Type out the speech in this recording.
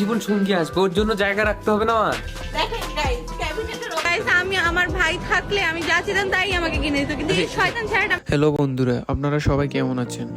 জীবন সঙ্গী আসবে ওর জন্য জায়গা রাখতে হবে না আমার। দেখেন গাইস ক্যাবিনেটের গাইস আমি আমার ভাই থাকলে আমি যা চেতাম তাই আমাকে কিনে দিত কিন্তু এই শয়তান ছেলেটা হ্যালো বন্ধুরা আপনারা সবাই কেমন আছেন?